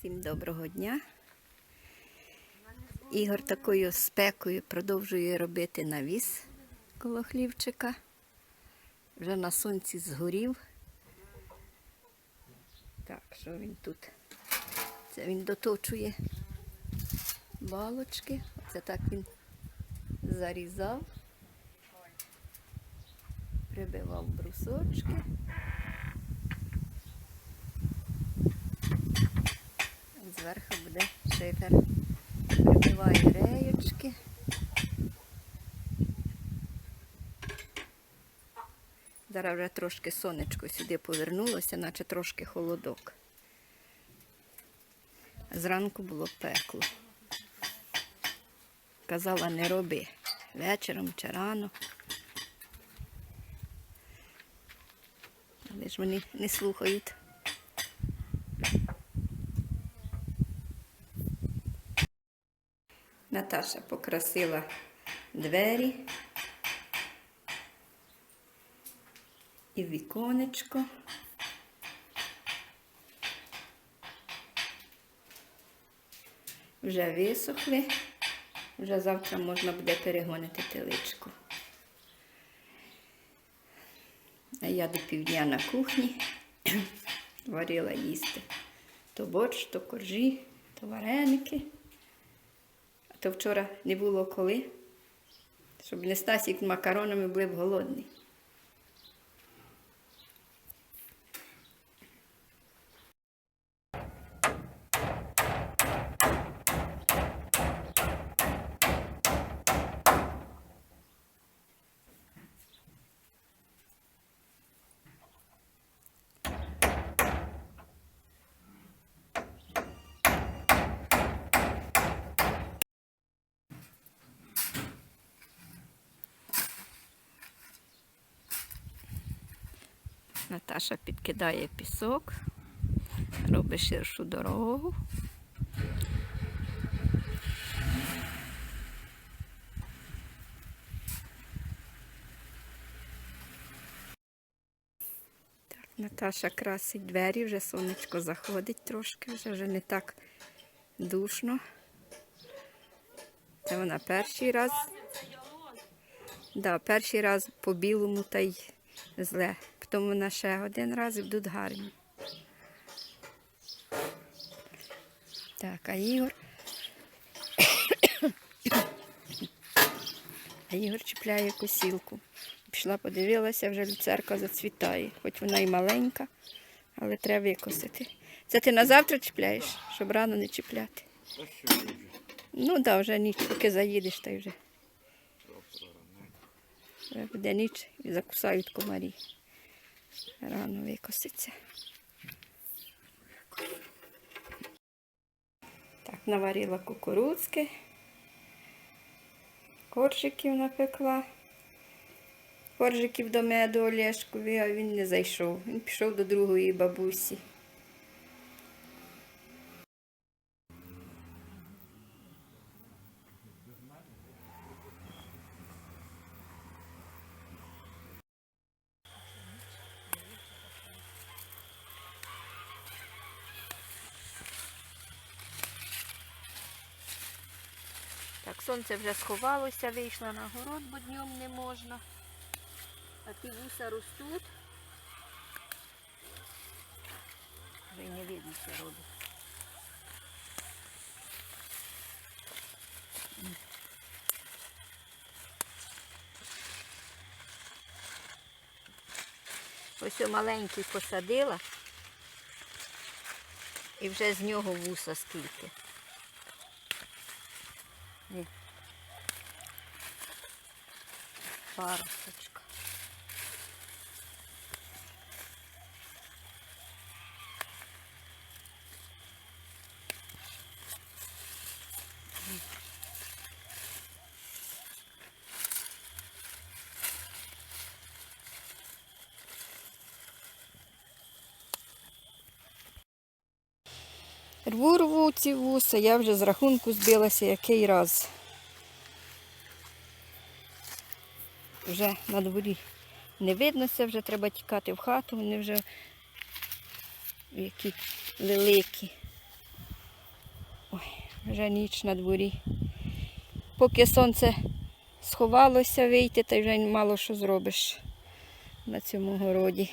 Всім доброго дня. Ігор такою спекою продовжує робити навіс коло хлівчика. Вже на сонці згорів. Так, що він тут? Це він доточує балочки. Оце так він зарізав, прибивав брусочки. Зверху буде шифер. Прибиває реєчки. Зараз вже трошки сонечко сюди повернулося, наче трошки холодок. Зранку було пекло. Казала, не роби вечором чи рано. Але ж вони не слухають. Наташа покрасила двері і віконечко. Вже висохли, вже завтра можна буде перегонити теличку. А я до півдня на кухні варила їсти. То борщ, то коржі, то вареники. То вчора не було коли, щоб не Стасік макаронами були б голодний. Наташа підкидає пісок, робить ширшу дорогу. Так, Наташа красить двері, вже сонечко заходить трошки, вже, вже не так душно. Це вона перший раз. Да, перший раз по білому та й зле. Потім вона ще один раз і будуть гарні. Так, а Ігор. А Ігор чіпляє косілку. Пішла, подивилася, вже люцерка зацвітає. Хоч вона і маленька, але треба викосити. Це ти на завтра чіпляєш, щоб рано не чіпляти. Ну так, да, вже ніч, поки заїдеш, та й вже. Буде ніч і закусають комарі. Рано викоситься. Так, наварила кукурудзки. Коржиків напекла. Коржиків до меду Олешкові, а він не зайшов. Він пішов до другої бабусі. Сонце вже сховалося, вийшла на город, бо днем не можна. А ті вуса ростуть. Вже не видно, що робить. Ось маленький посадила. І вже з нього вуса скільки. Парусочка. Рву рву ці вуса, я вже з рахунку збилася який раз. Вже на дворі не виднося, вже треба тікати в хату, вони вже які великі. вже ніч на дворі. Поки сонце сховалося вийти, та вже мало що зробиш на цьому городі.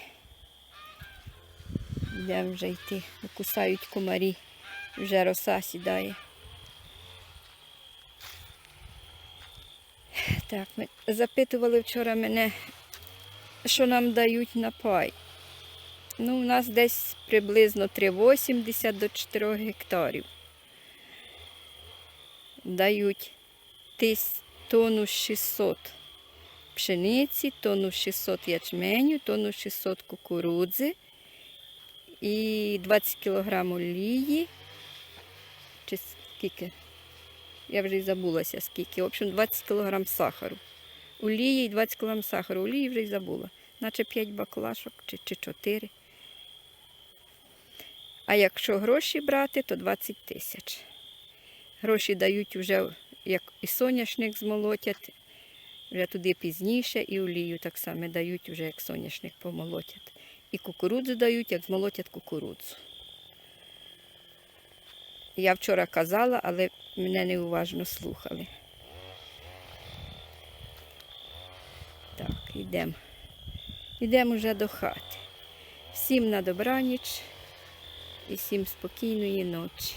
Йдемо вже йти, кусають комарі, вже роса сідає. Так, ми запитували вчора мене, що нам дають на пай. Ну, у нас десь приблизно 3,80 до 4 гектарів. Дають тонну 600 пшениці, тонну 600 ячменю, тонну 600 кукурудзи і 20 кг олії. Скільки? Я вже й забулася скільки. В общем, 20 кг сахару. Олії і 20 кг сахару. Олії вже й забула. Наче 5 баклашок чи, чи 4. А якщо гроші брати, то 20 тисяч. Гроші дають вже, як і соняшник змолотять, вже туди пізніше, і олію так само дають, вже як соняшник помолотять. І кукурудзу дають, як змолотять кукурудзу. Я вчора казала, але мене неуважно слухали. Так, йдемо. Йдемо вже до хати. Всім на добраніч і всім спокійної ночі.